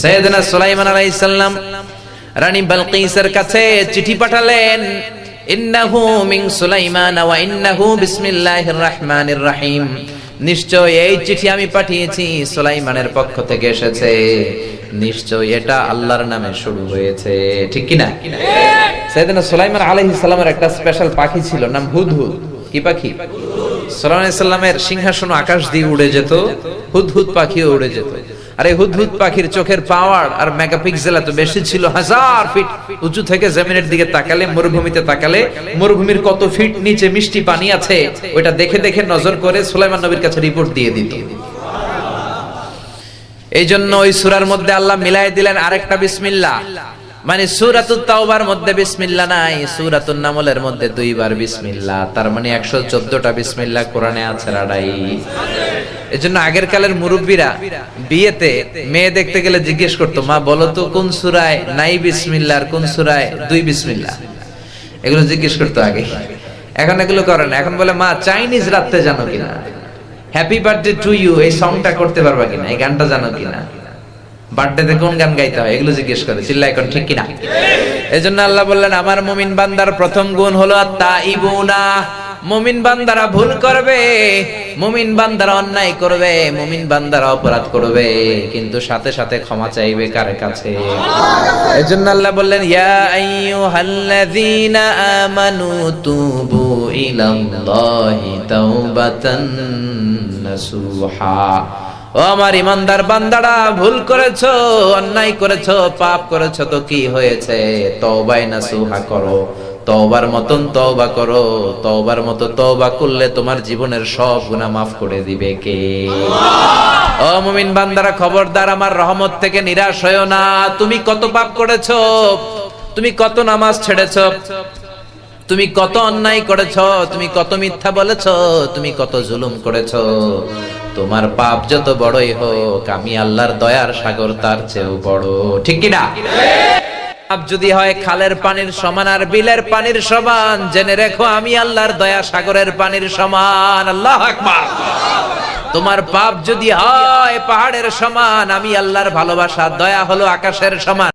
সৈয়দনা সুলাইমান আলাইহিস সালাম রানী বালকিসের কাছে চিঠি পাঠালেন ইন্নাহু মিন সুলাইমান ওয়া ইন্নাহু বিসমিল্লাহির রাহমানির রহিম। নিশ্চয় এই চিঠি আমি পাঠিয়েছি সুলাইমানের পক্ষ থেকে এসেছে। নিশ্চয় এটা আল্লাহর নামে শুরু হয়েছে। ঠিক কি না সৈয়দনা সুলাইমান আলাইহিস সালামের একটা স্পেশাল পাখি ছিল নাম হুদহুদ। কি পাখি। সালামের সিংহাসন আকাশ দিয়ে উড়ে যেত, হুদহুদ পাখিও উড়ে যেত। আরে হুদহুদ পাখির চোখের পাওয়ার আর মেগাপিক্সেল এত বেশি ছিল, হাজার ফিট উঁচু থেকে জমিনের দিকে তাকালে, মরুভূমিতে তাকালে, মরুভূমির কত ফিট নিচে মিষ্টি পানি আছে, ওইটা দেখে দেখে নজর করে সুলাইমান নবীর কাছে রিপোর্ট দিয়ে দিত। এই জন্য ওই সুরার মধ্যে আল্লাহ মিলাই দিলেন আরেকটা বিসমিল্লাহ। মানে সুরাতুত তাওবার মধ্যে বিসমিল্লাহ নাই, সুরাতুন নামলের মধ্যে দুইবার বিসমিল্লাহ তার মানে একশো চোদ্দটা বিসমিল্লাহ কোরআনে আছে রাডাই এই জন্য আগের কালের মুরব্বীরা বিয়েতে মেয়ে দেখতে গেলে জিজ্ঞেস করতো, মা, বলো তো কোন সুরায় নাই বিসমিল্লাহ আর কোন সুরায় দুই বিসমিল্লাহ এগুলো জিজ্ঞেস করতো আগে এখন এগুলো করে না। এখন বলে, মা, চাইনিজ রাত্রে জানো কিনা? হ্যাপি বার্থডে টু ইউ, এই সংটা করতে পারবা কিনা? এই গানটা জানো কিনা? বার্থডেতে কোন গান গাইতে হয়? এগুলো জিজ্ঞেস করে চিল্লা এখন ঠিক কিনা? এই জন্য আল্লাহ বললেন, আমার মুমিন বান্দার প্রথম গুণ হলো তাইবুনা মুমিন বান্দারা ভুল করবে, মুমিন বান্দারা অন্যায় করবে, মুমিন বান্দারা অপরাধ করবে, কিন্তু সাথে সাথে ক্ষমা চাইবে কার কাছে? এই জন্য আল্লাহ বললেন, ইয়া আইয়ুহাল্লাযীনা আমানু তুবু ইলাল্লাহি তাওবাতান নাসুহা। ও আমার ইমানদার বান্দারা, ভুল করেছ, অন্যায় করেছ, পাপ করেছ তো কি হয়েছে? তওবাই নাসুহা করো, তওবার মতন তওবা করো, তওবার মতো তওবা করলে তোমার জীবনের সব গুনাহ মাফ করে দিবে কে? ও মুমিন বান্দারা, খবরদার, আমার রহমত থেকে নিরাশ হয়েও না। তুমি কত পাপ করেছ? তুমি কত নামাজ ছেড়েছো? তুমি কত অন্যায় করেছ? তুমি কত মিথ্যা বলেছ? তুমি কত জুলুম করেছ? তোমার পাপ যত বড়ই হোক, আমি আল্লাহর দয়ার সাগর তার চেয়েও বড়। ঠিক কি না পাপ যদি হয় খালের পানির সমান আর বিলের পানির সমান, জেনে রেখো আমি আল্লাহর দয়া সাগরের পানির সমান। আল্লাহ আকবার। তোমার পাপ যদি হয় পাহাড়ের সমান, আমি আল্লাহর ভালোবাসা, দয়া হলো আকাশের সমান।